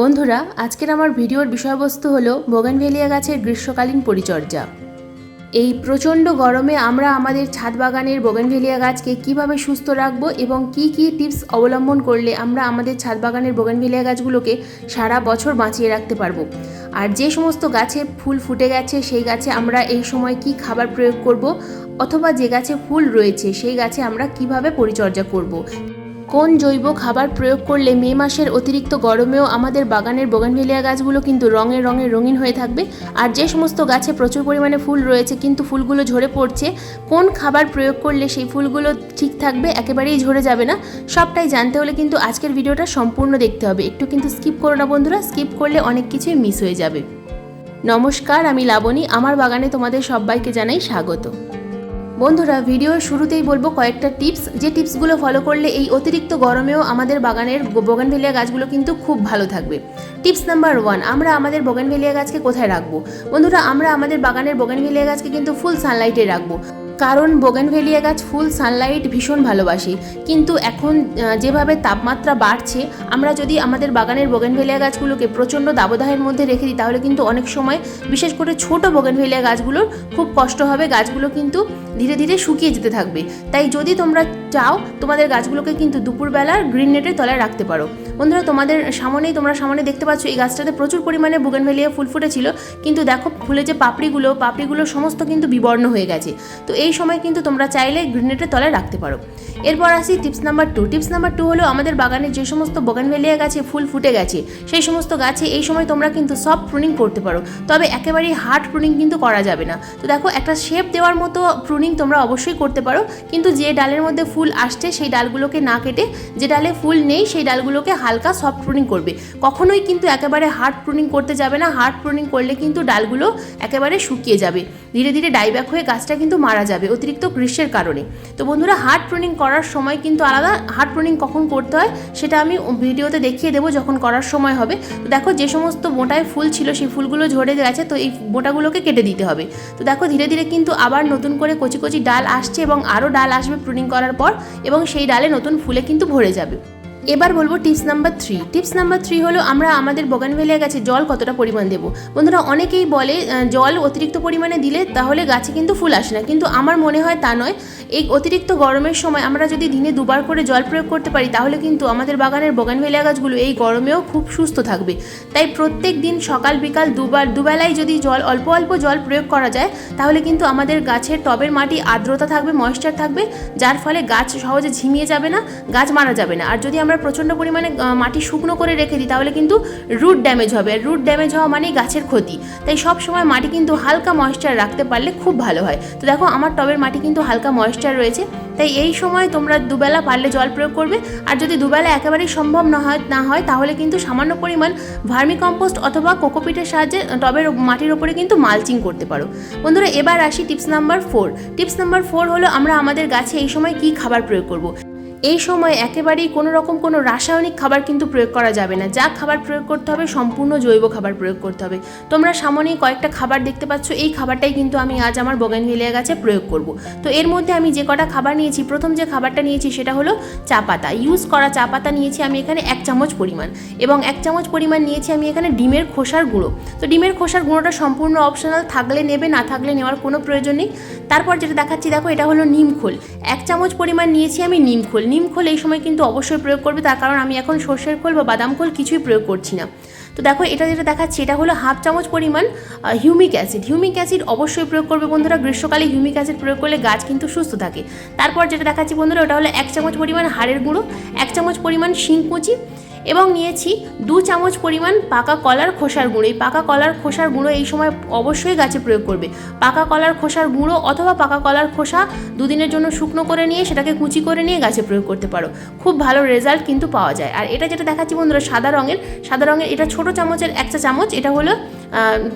বন্ধুরা, আজকের আমার ভিডিওর বিষয়বস্তু হলো বোগানভেলিয়া গাছের গ্রীষ্মকালীন পরিচর্যা। এই প্রচণ্ড গরমে আমরা আমাদের ছাদ বাগানের বোগানভেলিয়া গাছকে কীভাবে সুস্থ রাখব এবং কি কি টিপস অবলম্বন করলে আমরা আমাদের ছাদ বাগানের বোগানভেলিয়া গাছগুলোকে সারা বছর বাঁচিয়ে রাখতে পারব? আর যে সমস্ত গাছে ফুল ফুটে গেছে, সেই গাছে আমরা এই সময় কি খাবার প্রয়োগ করব? অথবা যে গাছে ফুল রয়েছে, সেই গাছে আমরা কীভাবে পরিচর্যা করব। কোন জৈব খাবার প্রয়োগ করলে মে মাসের অতিরিক্ত গরমেও আমাদের বাগানের বোগানভেলিয়া গাছগুলো কিন্তু রঙে রঙে রঙিন হয়ে থাকবে? আর যে সমস্ত গাছে প্রচুর পরিমাণে ফুল রয়েছে, কিন্তু ফুলগুলো ঝরে পড়ছে, কোন খাবার প্রয়োগ করলে সেই ফুলগুলো ঠিক থাকবে? একেবারেই ঝরে যাবে না। সবটাই জানতে হলে কিন্তু আজকের ভিডিওটা সম্পূর্ণ দেখতে হবে। একটু কিন্তু স্কিপ করো না বন্ধুরা, স্কিপ করলে অনেক কিছুই মিস হয়ে যাবে। নমস্কার, আমি লাবণী। আমার বাগানে তোমাদের সবাইকে জানাই স্বাগত। বন্ধুরা ভিডিওর শুরুতেই বলব কয়েকটা টিপস যে টিপসগুলো ফলো করলে এই অতিরিক্ত গরমেও আমাদের বাগানের বোগানভেলিয়া গাছগুলো কিন্তু খুব ভালো থাকবে। টিপস নাম্বার ওয়ান আমরা আমাদের বোগানভেলিয়া গাছকে কোথায় রাখব? বন্ধুরা, আমরা আমাদের বাগানের বোগানভেলিয়া গাছকে কিন্তু ফুল সানলাইটে রাখব। কারণ বোগেনভেলিয়া গাছ ফুল সানলাইট ভীষণ ভালোবাসে। কিন্তু এখন যেভাবে তাপমাত্রা বাড়ছে, আমরা যদি আমাদের বাগানের বোগেনভেলিয়া গাছগুলোকে প্রচণ্ড দাবদাহের মধ্যে রেখে দিই, তাহলে কিন্তু অনেক সময় বিশেষ করে ছোট বোগেনভেলিয়া গাছগুলোর খুব কষ্ট হবে, গাছগুলো কিন্তু ধীরে ধীরে শুকিয়ে যেতে থাকবে। তাই যদি তোমরা চাও, তোমাদের গাছগুলোকে কিন্তু দুপুরবেলা গ্রিন নেটের তলায় রাখতে পারো। বন্ধুরা, তোমাদের সামনেই, তোমরা সামনে দেখতে পাচ্ছ, এই গাছটাতে প্রচুর পরিমাণে বুগেনভেলিয়া ফুল ফুটেছিল। কিন্তু দেখো, ফুলে যে পাপড়িগুলো পাপড়িগুলো সমস্ত কিন্তু বিবর্ণ হয়ে গেছে। তো এই সময় কিন্তু তোমরা চাইলে গ্রিন নেটের তলায় রাখতে পারো। এরপর আসি tips number two tips number two হলো, আমাদের বাগানে যে সমস্ত বোগানভেলিয়া গাছে ফুল ফুটে গেছে, সেই সমস্ত গাছে এই সময় তোমরা কিন্তু সব প্রুনিং করতে পারো। তবে একেবারেই হার্ড প্রুনিং কিন্তু করা যাবে না। তো দেখো, একটা শেপ দেওয়ার মতো প্রুনিং তোমরা অবশ্যই করতে পারো। কিন্তু যে ডালের মধ্যে ফুল আসছে, সেই ডালগুলোকে না কেটে যে ডালে ফুল নেই, সেই ডালগুলোকে হালকা সফট প্রুনিং করবে। কখনোই কিন্তু একেবারে হার্ড প্রুনিং করতে যাবে না। হার্ড প্রুনিং করলে কিন্তু ডালগুলো একেবারে শুকিয়ে যাবে। ধীরে ধীরে ডাইব্যাক হয়ে গাছটা কিন্তু মারা যাবে অতিরিক্ত গ্রীষ্মের কারণে। তো বন্ধুরা হার্ড প্রুনিং করার সময় কিন্তু আলাদা হার্ড প্রুনিং কখন করতে হয় সেটা আমি ভিডিওতে দেখিয়ে দেবো যখন করার সময় হবে। তো দেখো, যে সমস্ত মোটায় ফুল ছিল সেই ফুলগুলো ঝরে গেছে, তো এই মোটাগুলোকে কেটে দিতে হবে। তো দেখো, ধীরে ধীরে কিন্তু আবার নতুন করে কচি কচি ডাল আসছে এবং আরও ডাল আসবে প্রুনিং করার পর। এবং সেই ডালে নতুন ফুলে কিন্তু ভরে যাবে। এবার বলব tips number three tips number three হলো আমরা আমাদের বগানভেলিয়া গাছে জল কতটা পরিমাণ দেবো। বন্ধুরা, অনেকেই বলে জল অতিরিক্ত পরিমাণে দিলে তাহলে গাছে কিন্তু ফুল আসে না। কিন্তু আমার মনে হয় তা নয়। এই অতিরিক্ত গরমের সময় আমরা যদি দিনে দুবার করে জল প্রয়োগ করতে পারি, তাহলে কিন্তু আমাদের বাগানের বগানভেলিয়া গাছগুলো এই গরমেও খুব সুস্থ থাকবে। তাই প্রত্যেক দিন সকাল, বিকাল দুবার দুবেলায় যদি জল, অল্প অল্প জল প্রয়োগ করা যায়, তাহলে কিন্তু আমাদের গাছের টবের মাটি আর্দ্রতা থাকবে ময়েশ্চার থাকবে, যার ফলে গাছ সহজে ঝিমিয়ে যাবে না, গাছ মারা যাবে না। আর যদি আমরা প্রচণ্ড পরিমাণে মাটি শুকনো করে রেখে দিই, তাহলে কিন্তু রুট ড্যামেজ হবে। আর রুট ড্যামেজ হওয়া মানেই গাছের ক্ষতি। তাই সব সময় মাটি কিন্তু হালকা ময়েশ্চার রাখতে পারলে খুব ভালো হয়। তো দেখো, আমার টবের মাটি কিন্তু হালকা ময়েশ্চার রয়েছে। তাই এই সময় তোমরা দুবেলা পারলে জল প্রয়োগ করবে। আর যদি দুবেলা একেবারেই সম্ভব না হয় না হয়, তাহলে কিন্তু সামান্য পরিমাণ ভার্মি কম্পোস্ট অথবা কোকোপিটের সাহায্যে টবের মাটির ওপরে কিন্তু মালচিং করতে পারো। বন্ধুরা, এবার আসি tips number four tips number four হলো, আমরা আমাদের গাছে এই সময় কি খাবার প্রয়োগ করব? এই সময় একেবারেই কোনো রকম কোনো রাসায়নিক খাবার কিন্তু প্রয়োগ করা যাবে না। যা খাবার প্রয়োগ করতে হবে, সম্পূর্ণ জৈব খাবার প্রয়োগ করতে হবে। তোমরা সামনেই কয়েকটা খাবার দেখতে পাচ্ছ। এই খাবারটাই কিন্তু আমি আজ আমার বগানভিলিয়া গাছে প্রয়োগ করব। তো এর মধ্যে আমি যে কটা খাবার নিয়েছি, প্রথম যে খাবারটা নিয়েছি সেটা হলো চা পাতা। ইউজ করা চা পাতা নিয়েছি আমি এখানে এক চামচ পরিমাণ এবং এক চামচ পরিমাণ নিয়েছি আমি এখানে ডিমের খোসার গুঁড়ো। তো ডিমের খোসার গুঁড়োটা সম্পূর্ণ অপশনাল থাকলে নেবে, না থাকলে নেওয়ার কোনো প্রয়োজন নেই। তারপর যেটা দেখাচ্ছি, দেখো এটা হলো নিমখোল এক চামচ পরিমাণ নিয়েছি আমি নিমখোল নিমখোল এই সময় কিন্তু অবশ্যই প্রয়োগ করবে, তার কারণ আমি এখন সর্ষের খোল বা বাদাম খোল কিছুই প্রয়োগ করছি না। তো দেখো, এটা যেটা দেখাচ্ছি, এটা হলো হাফ চামচ পরিমাণ হিউমিক অ্যাসিড। হিউমিক অ্যাসিড অবশ্যই প্রয়োগ করবে বন্ধুরা, গ্রীষ্মকালে হিউমিক অ্যাসিড প্রয়োগ করলে গাছ কিন্তু সুস্থ থাকে। তারপর যেটা দেখাচ্ছি বন্ধুরা, ওটা হলো এক চামচ পরিমাণ হাড়ের গুঁড়ো, এক চামচ পরিমাণ শিংকুচি এবং নিয়েছি দু চামচ পরিমাণ পাকা কলার খোসার গুঁড়ো। এই পাকা কলার খোসার গুঁড়ো এই সময় অবশ্যই গাছে প্রয়োগ করবে। পাকা কলার খোসার গুঁড়ো অথবা পাকা কলার খোসা দুদিনের জন্য শুকনো করে নিয়ে সেটাকে কুচি করে নিয়ে গাছে প্রয়োগ করতে পারো। খুব ভালো রেজাল্ট কিন্তু পাওয়া যায়। আর এটা যেটা দেখাচ্ছি বন্ধুরা, সাদা রঙের। সাদা রঙের এটা ছোট চামচের একটা চামচ, এটা হলো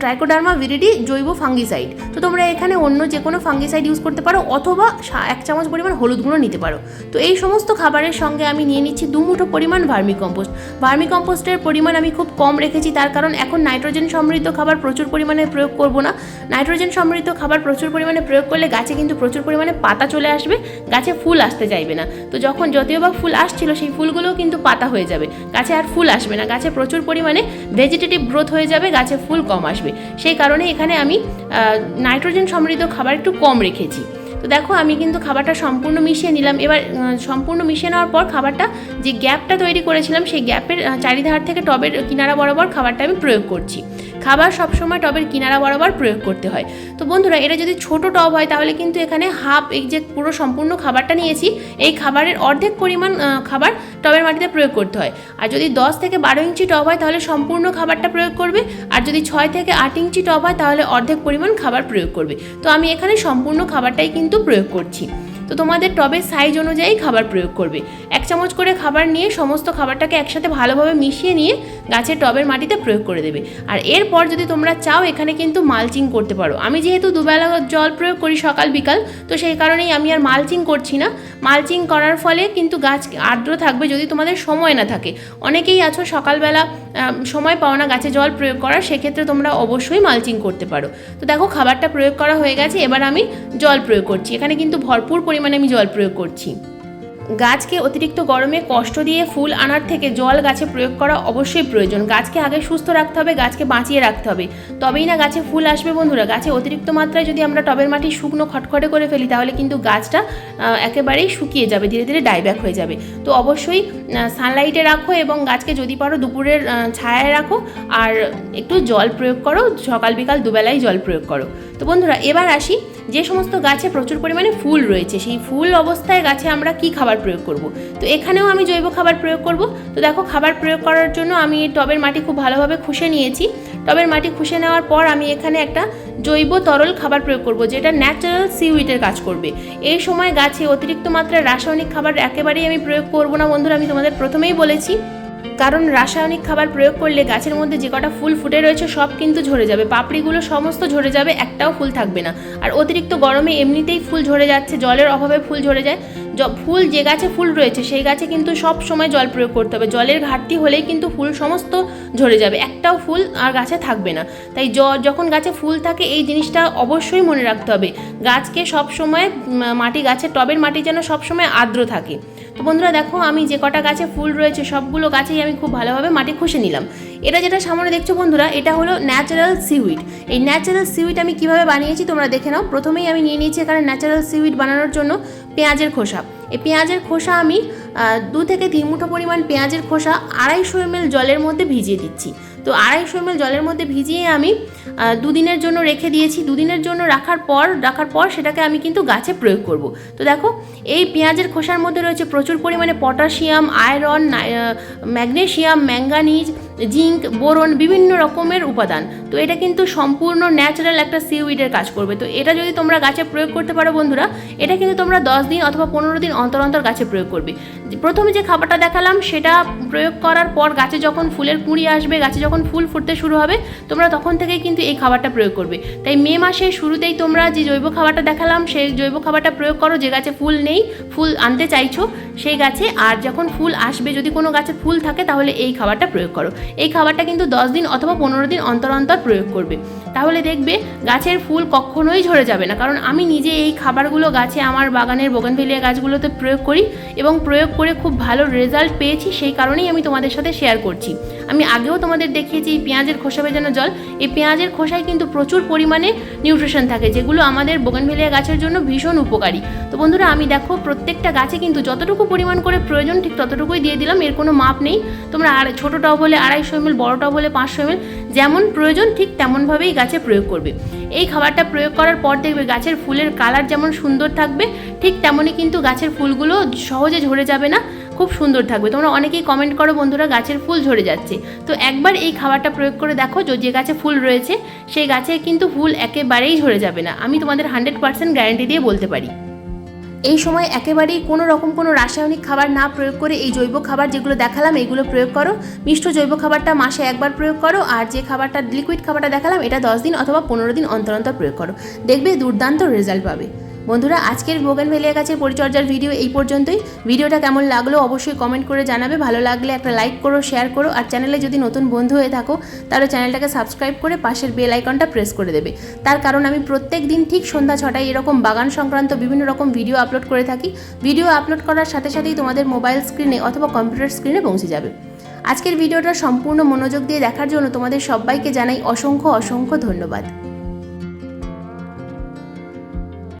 ট্রাইকোডার্মা ভিরিডি জৈব ফাঙ্গিসাইড তো তোমরা এখানে অন্য যে কোনো ফাঙ্গিসাইড ইউজ করতে পারো, অথবা এক চামচ পরিমাণ হলুদ গুঁড়ো নিতে পারো। তো এই সমস্ত খাবারের সঙ্গে আমি নিয়ে নিচ্ছি দু মুঠো পরিমাণ ভার্মি কম্পোস্ট ভার্মি কম্পোস্টের পরিমাণ আমি খুব কম রেখেছি, তার কারণ এখন নাইট্রোজেন সমৃদ্ধ খাবার প্রচুর পরিমাণে প্রয়োগ করব না। নাইট্রোজেন সমৃদ্ধ খাবার প্রচুর পরিমাণে প্রয়োগ করলে গাছে কিন্তু প্রচুর পরিমাণে পাতা চলে আসবে, গাছে ফুল আসতে চাইবে না। তো যখন যদিও বা ফুল আসছিল, সেই ফুলগুলোও কিন্তু পাতা হয়ে যাবে। গাছে আর ফুল আসবে না, গাছে প্রচুর পরিমাণে ভেজিটেটিভ গ্রোথ হয়ে যাবে, গাছে ফুল কম আসবে। সেই কারণে এখানে আমি নাইট্রোজেন সমৃদ্ধ খাবার একটু কম রেখেছি। তো দেখো, আমি কিন্তু খাবারটা সম্পূর্ণ মিশিয়ে নিলাম। এবার সম্পূর্ণ মিশিয়ে নেওয়ার পর খাবারটা যে গ্যাপটা তৈরি করেছিলাম, সেই গ্যাপের চারিধার থেকে টবের কিনারা বরাবর খাবারটা আমি প্রয়োগ করছি। খাবার সবসময় টবের কিনারা বরাবর প্রয়োগ করতে হয়। তো বন্ধুরা, এটা যদি ছোট টব হয়, তাহলে কিন্তু এখানে হাফ এই যে পুরো সম্পূর্ণ খাবারটা নিয়েছি, এই খাবারের অর্ধেক পরিমাণ খাবার টবের মাটিতে প্রয়োগ করতে হয়। আর যদি দশ থেকে বারো ইঞ্চি টব হয়, তাহলে সম্পূর্ণ খাবারটা প্রয়োগ করবে। আর যদি ছয় থেকে আট ইঞ্চি টব হয়, তাহলে অর্ধেক পরিমাণ খাবার প্রয়োগ করবে। তো আমি এখানে সম্পূর্ণ খাবারটাই কিন্তু প্রয়োগ করছি। তো তোমাদের টবের সাইজ অনুযায়ী খাবার প্রয়োগ করবে। এক চামচ করে খাবার নিয়ে সমস্ত খাবারটাকে একসাথে ভালোভাবে মিশিয়ে নিয়ে গাছের টবের মাটিতে প্রয়োগ করে দেবে। আর এরপর যদি তোমরা চাও, এখানে কিন্তু মালচিং করতে পারো। আমি যেহেতু দুবেলা জল প্রয়োগ করি সকাল বিকাল, তো সেই কারণেই আমি আর মালচিং করছি না। মালচিং করার ফলে কিন্তু গাছ আর্দ্র থাকবে যদি তোমাদের সময় না থাকে। অনেকেই আছো সকালবেলা সময় পাও না গাছে জল প্রয়োগ করার, সেক্ষেত্রে তোমরা অবশ্যই মালচিং করতে পারো। তো দেখো, খাবারটা প্রয়োগ করা হয়ে গেছে, এবার আমি জল প্রয়োগ করছি। এখানে কিন্তু ভরপুর পরিমাণে আমি জল প্রয়োগ করছি। গাছকে অতিরিক্ত গরমে কষ্ট দিয়ে ফুল আনার থেকে জল গাছে প্রয়োগ করা অবশ্যই প্রয়োজন। গাছকে আগে সুস্থ রাখতে হবে, গাছকে বাঁচিয়ে রাখতে হবে। তবেই না গাছে ফুল আসবে বন্ধুরা। গাছে অতিরিক্ত মাত্রায় যদি আমরা টবের মাটি শুকনো খটখটে করে ফেলি, তাহলে কিন্তু গাছটা একেবারেই শুকিয়ে যাবে, ধীরে ধীরে ডাইব্যাক হয়ে যাবে। তো অবশ্যই সানলাইটে রাখো এবং গাছকে যদি পারো দুপুরের ছায়ায় রাখো আর একটু জল প্রয়োগ করো। সকাল বিকাল দুবেলাই জল প্রয়োগ করো। তো বন্ধুরা, এবার আসি যে সমস্ত গাছে প্রচুর পরিমাণে ফুল রয়েছে, সেই ফুল অবস্থায় গাছে আমরা কি খাবার প্রয়োগ করব? তো এখানেও আমি জৈব খাবার প্রয়োগ করব। তো দেখো, খাবার প্রয়োগ করার জন্য আমি টবের মাটি খুব ভালোভাবে খুশে নিয়েছি। টবের মাটি খুশে নেওয়ার পর আমি এখানে একটা জৈব তরল খাবার প্রয়োগ করব, যেটা ন্যাচারাল সিউইটের কাজ করবে। এই সময় গাছে অতিরিক্ত মাত্রায় রাসায়নিক খাবার একেবারেই আমি প্রয়োগ করব না বন্ধুরা, আমি তোমাদের প্রথমেই বলেছি। কারণ রাসায়নিক খাবার প্রয়োগ করলে গাছের মধ্যে যে কটা ফুল ফুটে রয়েছে সব কিন্তু ঝরে যাবে। পাপড়িগুলো সমস্ত ঝরে যাবে, একটাও ফুল থাকবে না। আর অতিরিক্ত গরমে এমনিতেই ফুল ঝরে যাচ্ছে, জলের অভাবে ফুল ঝরে যায়। ফুল যে গাছে ফুল রয়েছে সেই গাছে কিন্তু সব সময় জল প্রয়োগ করতে হবে। জলের ঘাটতি হলেই কিন্তু ফুল সমস্ত ঝরে যাবে, একটাও ফুল আর গাছে থাকবে না। তাই যখন গাছে ফুল থাকে এই জিনিসটা অবশ্যই মনে রাখতে হবে। গাছকে সব সময় মাটি, গাছের টবের মাটি যেন সব সময় আর্দ্র থাকে। তো বন্ধুরা দেখো, আমি যে কটা গাছে ফুল রয়েছে, সবগুলো গাছেই আমি খুব ভালোভাবে মাটি খুশে নিলাম। এটা যেটা সামনে দেখছ বন্ধুরা, এটা হলো ন্যাচারাল সিউইড এই ন্যাচারাল সিউইড আমি কীভাবে বানিয়েছি তোমরা দেখে নাও। প্রথমেই আমি নিয়ে নিয়েছি এখানে ন্যাচারাল সিউইড বানানোর জন্য পেঁয়াজের খোসা। এই পেঁয়াজের খোসা আমি দু থেকে তিন মুঠো পরিমাণ পেঁয়াজের খোসা আড়াইশো এমএল জলের মধ্যে ভিজিয়ে দিচ্ছি। তো আড়াইশো এমএল জলের মধ্যে ভিজিয়ে আমি দুদিনের জন্য রেখে দিয়েছি। দুদিনের জন্য রাখার পর রাখার পর সেটাকে আমি কিন্তু গাছে প্রয়োগ করব। তো দেখো, এই পেঁয়াজের খোসার মধ্যে রয়েছে প্রচুর পরিমাণে potassium, iron magnesium, manganese zinc, boron বিভিন্ন রকমের উপাদান। তো এটা কিন্তু সম্পূর্ণ ন্যাচারাল একটা সিউইডের কাজ করবে। তো এটা যদি তোমরা গাছে প্রয়োগ করতে পারো বন্ধুরা, এটা কিন্তু তোমরা দশ দিন অথবা পনেরো দিন অন্তর অন্তর গাছে প্রয়োগ করবে। প্রথমে যে খাবারটা দেখালাম, সেটা প্রয়োগ করার পর গাছে যখন ফুলের কুঁড়ি আসবে, গাছে যখন ফুল ফুটতে শুরু হবে, তোমরা তখন থেকেই কিন্তু এই খাবারটা প্রয়োগ করবে। তাই মে মাসের শুরুতেই তোমরা যে জৈব খাবারটা দেখালাম, সেই জৈব খাবারটা প্রয়োগ করো। যে গাছে ফুল নেই, ফুল আনতে চাইছো, সেই গাছে, আর যখন ফুল আসবে, যদি কোনো গাছে ফুল থাকে, তাহলে এই খাবারটা প্রয়োগ করো। এই খাবারটা কিন্তু দশ দিন অথবা পনেরো দিন অন্তর অন্তর প্রয়োগ করবে। তাহলে দেখবে গাছের ফুল কখনোই ঝরে যাবে না। কারণ আমি নিজে এই খাবারগুলো গাছে আমার বাগানের বোগানভেলিয়া গাছগুলোতে প্রয়োগ করি এবং প্রয়োগ করে খুব ভালো রেজাল্ট পেয়েছি, সেই কারণেই আমি তোমাদের সাথে শেয়ার করছি। আমি আগেও তোমাদের দেখিয়েছি এই পেঁয়াজের খোসা ভেজানো জল। এই পেঁয়াজের খোসায় কিন্তু প্রচুর পরিমাণে নিউট্রিশন থাকে, যেগুলো আমাদের বোগানভেলিয়া গাছের জন্য ভীষণ উপকারী। তো বন্ধুরা, আমি দেখো প্রত্যেকটা গাছে কিন্তু যতটুকু পরিমাণ করে প্রয়োজন, ঠিক ততটুকুই দিয়ে দিলাম, এর কোনো মাপ নেই। তোমরা আর ছোটো টব হলে আড়াইশো এমএল বড় টব হলে পাঁচশো এমএল যেমন প্রয়োজন ঠিক তেমনভাবেই গাছে প্রয়োগ করবে। এই খাবারটা প্রয়োগ করার পর দেখবে গাছের ফুলের কালার যেমন সুন্দর থাকবে, ঠিক তেমনই কিন্তু গাছের ফুলগুলো সহজে ঝরে যাবে না, খুব সুন্দর থাকবে। তোমরা অনেকেই কমেন্ট করো, বন্ধুরা, গাছের ফুল ঝরে যাচ্ছে। তো একবার এই খাবারটা প্রয়োগ করে দেখো, যে- যে গাছে ফুল রয়েছে, সেই গাছে কিন্তু ফুল একেবারেই ঝরে যাবে না। আমি তোমাদের হান্ড্রেড পার্সেন্ট গ্যারান্টি দিয়ে বলতে পারি। এই সময় একেবারেই কোনো রকম কোনো রাসায়নিক খাবার না প্রয়োগ করে এই জৈব খাবার যেগুলো দেখালাম এইগুলো প্রয়োগ করো। মিষ্ট জৈব খাবারটা মাসে একবার প্রয়োগ করো আর যে খাবারটা লিকুইড খাবারটা দেখালাম, এটা দশ দিন অথবা পনেরো দিন অন্তর অন্তর প্রয়োগ করো। দেখবে দুর্দান্ত রেজাল্ট পাবে। বন্ধুরা, আজকের বোগেন ভেলিয়া গাছের পরিচর্যার ভিডিও এই পর্যন্তই। ভিডিওটা কেমন লাগল অবশ্যই কমেন্ট করে জানাবে। ভালো লাগলে একটা লাইক করো শেয়ার করো, আর চ্যানেলে যদি নতুন বন্ধু হয়ে থাকো, তাহলে চ্যানেলটাকে সাবস্ক্রাইব করে পাশের বেল আইকনটা প্রেস করে দেবে। তার কারণ আমি প্রত্যেক দিন ঠিক সন্ধ্যা ছটায় এরকম বাগান সংক্রান্ত বিভিন্ন রকম ভিডিও আপলোড করে থাকি। ভিডিও আপলোড করার সাথে সাথেই তোমাদের মোবাইল স্ক্রিনে অথবা কম্পিউটার স্ক্রিনে পৌঁছে যাবে। আজকের ভিডিওটা সম্পূর্ণ মনোযোগ দিয়ে দেখার জন্য তোমাদের সবাইকে জানাই অসংখ্য অসংখ্য ধন্যবাদ।